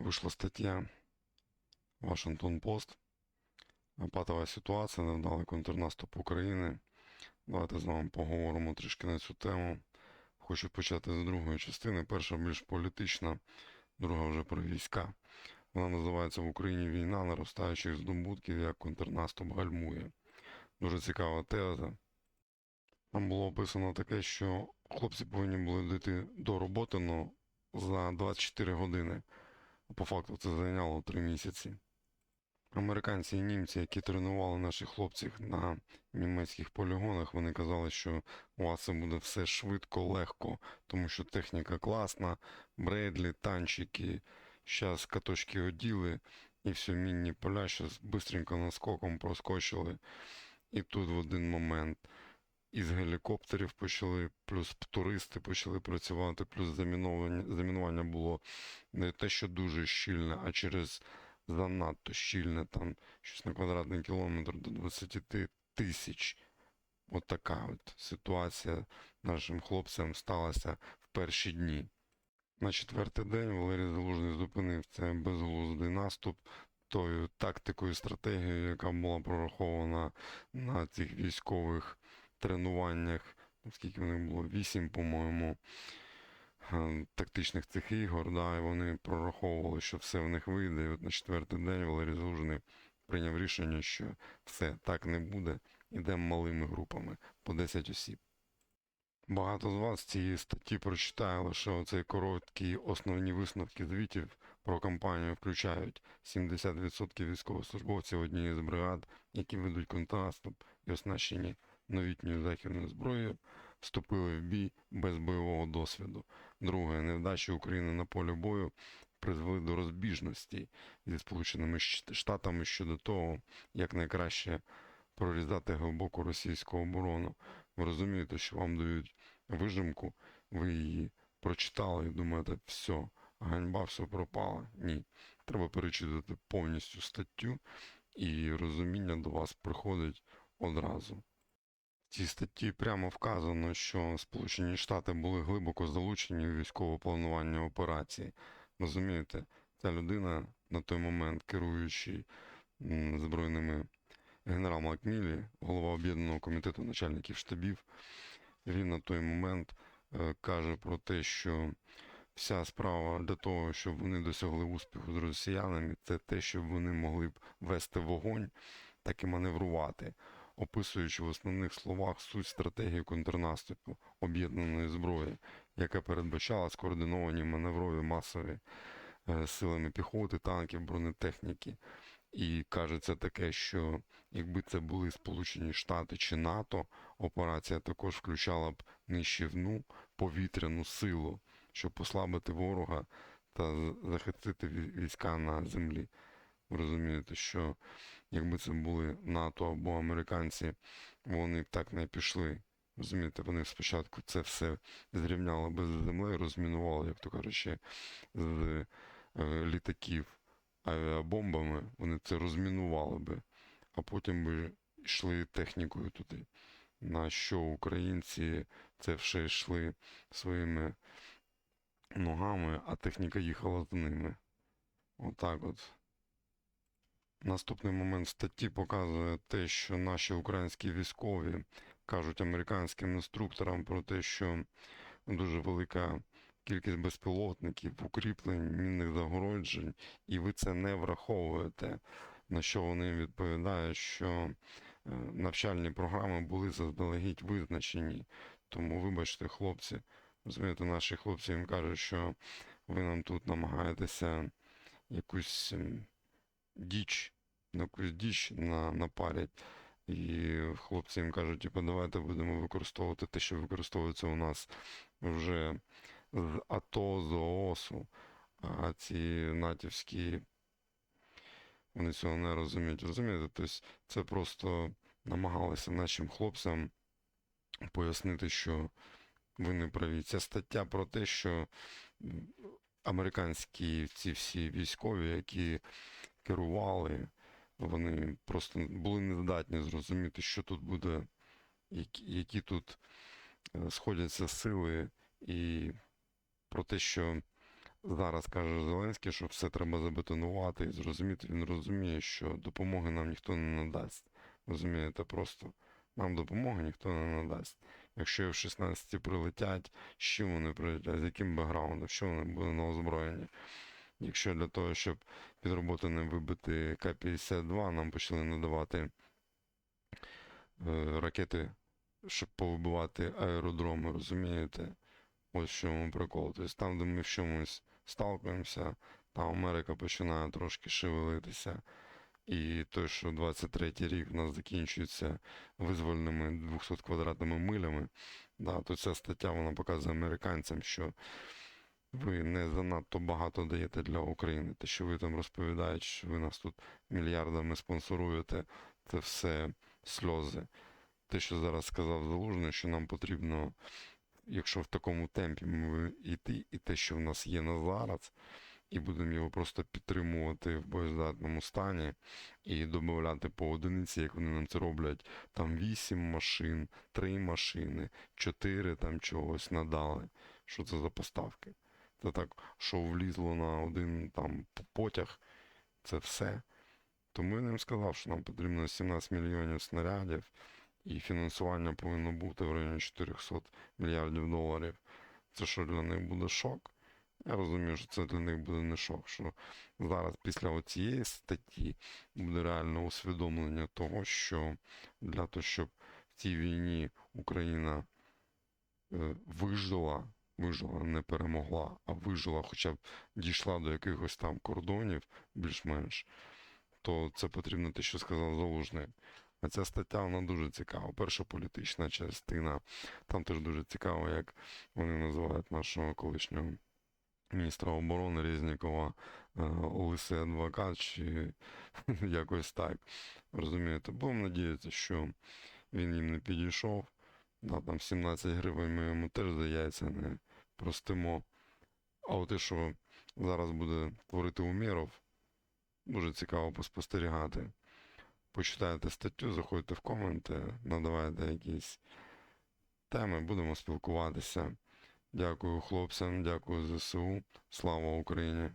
вийшла стаття Вашингтон Пост. Патова ситуація, невдалий контрнаступ України. Давайте з вами поговоримо трішки на цю тему. Хочу почати з другої частини. Перша більш політична, друга вже про війська. Вона називається в Україні війна наростаючих здобутків, як контрнаступ гальмує. Дуже цікава теза. Там було описано таке, що хлопці повинні були дійти до роботи ну, за 24 години. По факту це зайняло 3 місяці. Американці і німці, які тренували наших хлопців на німецьких полігонах, вони казали, що у вас це буде все швидко, легко, тому що техніка класна, бредлі, танчики, зараз каточки оділи, і все, мінні поля, зараз швидко наскоком проскочили. І тут в один момент із гелікоптерів почали, плюс туристи почали працювати, плюс замінування, замінування було не те, що дуже щільне, а через занадто щільне, там щось на квадратний кілометр до 20 тисяч. От така от ситуація нашим хлопцям сталася в перші дні. На четвертий день Валерій Залужний зупинив цей безглуздий наступ тою тактикою, стратегією, яка була прорахована на цих військових тренуваннях, скільки в них було, вісім, по-моєму, е, тактичних цих ігор, да, і вони прораховували, що все в них вийде. І от на четвертий день Валерій Залужний прийняв рішення, що все так не буде, ідемо малими групами по 10 осіб. Багато з вас цієї статті прочитає лише оцей короткі основні висновки звітів про кампанію включають 70% військовослужбовців однієї з бригад, які ведуть контрнаступ і оснащені новітньою західною зброєю, вступили в бій без бойового досвіду. Друге, невдачі України на полі бою призвели до розбіжності зі Сполученими Штатами щодо того, як найкраще прорізати глибоку російську оборону. Ви розумієте, що вам дають вижимку, ви її прочитали і думаєте, все, ганьба, все пропало. Ні. Треба перечитати повністю статтю, і розуміння до вас приходить одразу. Цій статті прямо вказано, що Сполучені Штати були глибоко залучені у військове планування операції. Розумієте, ця людина на той момент, керуючий збройними генерал Макмілі, голова об'єднаного комітету начальників штабів, він на той момент е, каже про те, що вся справа для того, щоб вони досягли успіху з росіянами, це те, щоб вони могли б вести вогонь, так і маневрувати, описуючи в основних словах суть стратегії контрнаступу об'єднаної зброї, яка передбачала скоординовані маневрові масові е, силами піхоти, танків, бронетехніки. І кажеться таке, що якби це були Сполучені Штати чи НАТО, операція також включала б нищівну повітряну силу, щоб послабити ворога та захистити війська на землі. Ви розумієте, що якби це були НАТО або американці, вони б так не пішли. Розумієте, вони спочатку це все зрівняли би з землею, розмінували, як то кажучи, з е, літаків авіабомбами, вони це розмінували би, а потім би йшли технікою туди. На що українці це все йшли своїми ногами, а техніка їхала за ними. Отак от. Наступний момент статті показує те, що наші українські військові кажуть американським інструкторам про те, що дуже велика кількість безпілотників, укріплень, мінних загороджень, і ви це не враховуєте. На що вони відповідають, що е, навчальні програми були заздалегідь визначені. Тому, вибачте, хлопці, розумієте, наші хлопці їм кажуть, що ви нам тут намагаєтеся якусь діч, якусь діч на, напарять. І хлопці їм кажуть, типу, давайте будемо використовувати те, що використовується у нас вже з АТО, з ООСу, а ці натівські, вони цього не розуміють. Розумієте? Тобто це просто намагалися нашим хлопцям пояснити, що ви не праві. Ця стаття про те, що американські ці всі військові, які керували, вони просто були нездатні зрозуміти, що тут буде, які, які тут е, сходяться сили, і про те, що зараз каже Зеленський, що все треба забетонувати і зрозуміти, він розуміє, що допомоги нам ніхто не надасть. Розумієте, просто нам допомоги ніхто не надасть. Якщо в 16 прилетять, з чим вони прилетять, з яким бекграундом, що вони будуть на озброєнні. Якщо для того, щоб під роботу не вибити К-52, нам почали надавати е, ракети, щоб повибивати аеродроми, розумієте? Ось в чому прикол. Тобто там, де ми в чомусь сталкуємося, там Америка починає трошки шевелитися. І той, що 23-й рік в нас закінчується визвольними 200 квадратними милями, да, то ця стаття вона показує американцям, що ви не занадто багато даєте для України. Те, що ви там розповідаєте, що ви нас тут мільярдами спонсоруєте, це все сльози. Те, що зараз сказав Залужний, що нам потрібно, якщо в такому темпі ми йти, і те, що в нас є на зараз, і будемо його просто підтримувати в боєздатному стані і додати по одиниці, як вони нам це роблять, там 8 машин, 3 машини, 4 там чогось надали. Що це за поставки? Це так, що влізло на один там потяг, це все. Тому я їм сказав, що нам потрібно 17 мільйонів снарядів, і фінансування повинно бути в районі 400 мільярдів доларів. Це що для них буде шок? Я розумію, що це для них буде не шок, що зараз після цієї статті буде реальне усвідомлення того, що для того, щоб в цій війні Україна е, вижила, вижила, не перемогла, а вижила, хоча б дійшла до якихось там кордонів більш-менш, то це потрібно те, що сказав Залужний. А ця стаття вона дуже цікава. Перша політична частина. Там теж дуже цікаво, як вони називають нашого колишнього міністра оборони Резнікова е, лисий адвокат, чи якось так. Розумієте, будемо надіятися, що він їм не підійшов. Да, там 17 гривень ми йому теж за яйця не простимо. А от те, що зараз буде творити Умєров, дуже цікаво поспостерігати. Почитайте статтю, заходьте в коменти, надавайте якісь теми, будемо спілкуватися. Дякую хлопцям, дякую ЗСУ. Слава Україні!